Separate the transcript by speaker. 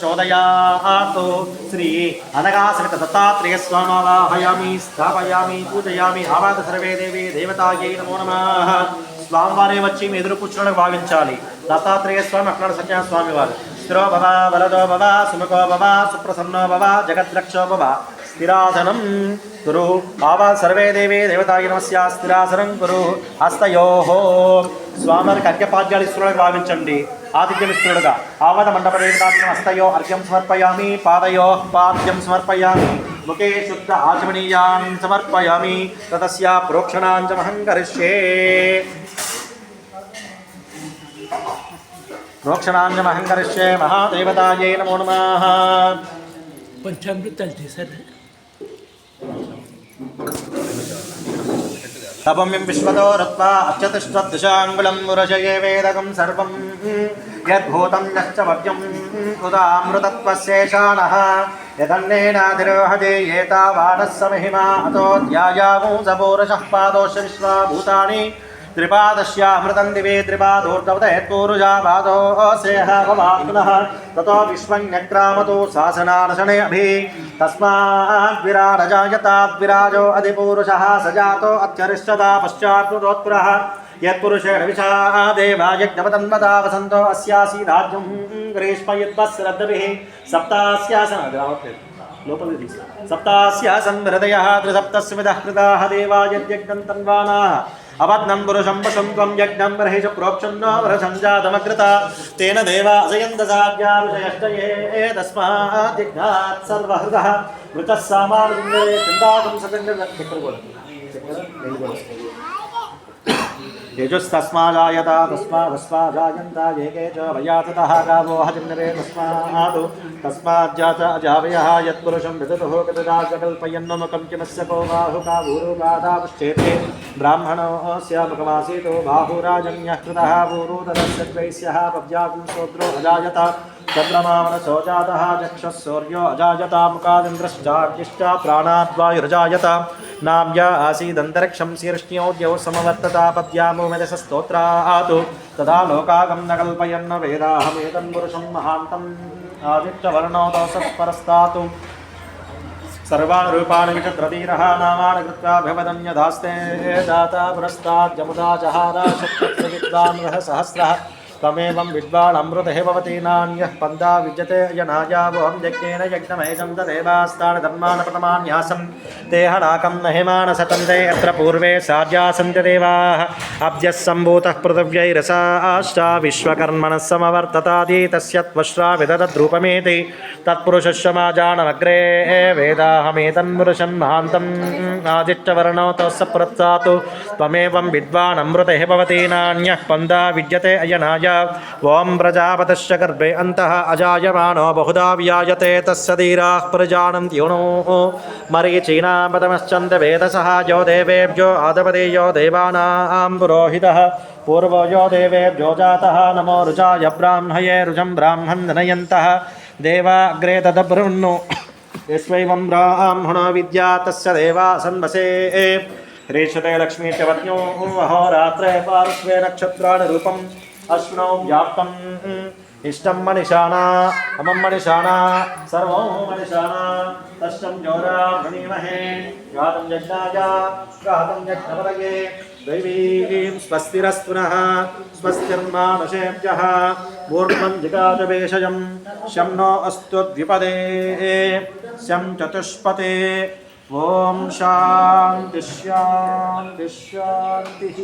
Speaker 1: ప్రచోదయాత్ శ్రీ అనగాసరిత దత్తాత్రేయ స్వామావాహయామి స్థాపయామి పూజయామి ఆవాద సర్వే దేవి దేవతాయై నమో నమ స్వామివారే వచ్చి మీ ఎదురు కూర్చోడానికి భావించాలి దత్తాత్రేయ స్వామి అక్కడ సత్యనారాయణ స్వామి వారు స్థిరో భవ బలదో భవ సుముఖో భవ సుప్రసన్నో భవ జగద్రక్షో భవ స్థిరాసనం కురు ఆవా సర్వే దేవి దేవతాయ నమస్య స్థిరాసనం కురు హస్తయోహో స్వామి అర్ఘ్యపాద్యాలు ఇస్తున్నాడు భావించండి ఆతిథ్యమిస్తుడుగా ఆవద మండపదేవతాన్ని అర్ఘ్యం సమర్పయామి పాదయో పాద్యం సమర్పయామి ముఖే శుద్ధ ఆచమనీయాన్ సమర్పయామి తదస్య ప్రోక్షణాంచమహం కరిష్యే ప్రోక్షణాంజమహం కరిష్యే మహాదేవతాయే నమో నమః.
Speaker 2: పంచామృతాలు చేశారు?
Speaker 1: తపమ్యం విశ్వతో రత్వా అత్యతిష్టదశాంగుళం మురశయే వేదకం సర్వం యద్భూతం యశ్చ వద్యం ఉదామృతత్వశేషాణः యదన్నేనాదిరోహదే ఏతావాడः స మహిమా అతో ధ్యాయాగో సపూరశः పాదోష విశ్వాభూతాని त्रिपादश्यामृतं दिवे त्रिपादोर्धवदयत्पूरुजापादो असेहवमात्मनः ततो विश्वं न्यक्रामतो तस्माद्विराडजायताद्विराजो अधिपूरुषः। स जातो अत्यरिष्यता यत्पुरुषेण वसन्तो अस्यासि राज्यं ग्रीष्मयद्वस्रद्भिः सप्तास्यासन सप्तास्यासन् हृदयः त्रिसप्तस्मितः कृताः देवायज्ञन्तन्वानाः దేవా యజ్ఞం తన్వానాః అవద్నం పురుషం పశుం త్వం యజ్ఞం బర్హిష ప్రోక్షన్నో వరసంజాతమకృత తేన దేవా అజయంత సాధ్యా ఋషయశ్చయే తస్మాత్ యజ్ఞాత్ సర్వహృదః तेजस्तस्माजायत तस्मादस्माजायन्त एके च वयाततः गावो हजिन्नरे तस्मात् तस्माज्जात अजावयः, यत्पुरुषं विदतुः कल्पयन्नमुखं किमस्य को बाहुका भूरुगादापुश्चेते ब्राह्मणोऽस्य मुखमासीतो बाहुराजन्यः कृतः भूरुदरस्य श्रोत्रो अजायत। चन्द्रमामनसो जातः चक्षुः सूर्यो अजायत मुखादिन्द्रश्चाग्निश्च नाम्या आसीदन्तरिक्षं शीर्ष्ण्योद्यौ मेदसस्तोत्रात् तदा लोकागं न कल्पयन्न वेदाहमेतं पुरुषं महान्तम् आदित्यवर्णो दोषः सर्वान् रूपाणि विचद्रधीरः नामानि कृत्वा भवदन्यधास्ते दाता पुरस्ताद्यमुदा जहारा सहस्रः। त्वमेवं विद्वान् अमृतः भवति नान्यः पन्दा विद्यते यनायावोऽहं यज्ञेन यज्ञमैजं तदेवास्तानि धर्मान् प्रथमान्यासं तेह नाकं न हिमानसतन्ते यत्र पूर्वे सार्यासन्ति देवाः। अब्जः सम्भूतः पृथिव्यैरसाश्च विश्वकर्मणः समवर्ततादि तस्य त्वश्रा विदधद्रूपमेति तत्पुरुषस्य माजानमग्रे वेदाहमेतन्पुरुषं महान्तम् आदित्यवर्णो तस्य पुरत्सातु। त्वमेवं विद्वान् अमृतः भवति नान्यः पन्दा अयनाय ॐ प्रजापतश्च गर्भे अंत अजायमानो बहुधा व्यायते तस्य धीराः प्रजानन्ति यो नो मरीचीनापदमश्चन्द वेदसः यो देवेभ्यो आदपदेयो देवानां पुरोहितः। पूर्वो यो देवेभ्यो जातः। नमो रुचाय ब्राह्मये रुजं ब्राह्मन् नयन्तः देवा अग्रे तदब्रुन्नु यस्वैवं विद्या तस्य देवा सन्वसे लक्ष्मी च अहोरात्रे पार्श्वे नक्षत्राणि रूपम्। अश्विनौ व्याप्तम्। इष्टं मनिषाणा, अमं मनिषाणा, सर्वं मनिषाणा। तस्यं जोरा वृणीमहे गातं यज्ञाय गातं यज्ञपदये। दैवीं स्वस्तिरस्तुनः स्वस्तिर्मानुषेभ्यः। ऊर्ध्वं जिगातवेशयं शं नो अस्तु द्विपदे। शं चतुष्पते ॐ शान्तिः शान्तिः शान्तिः।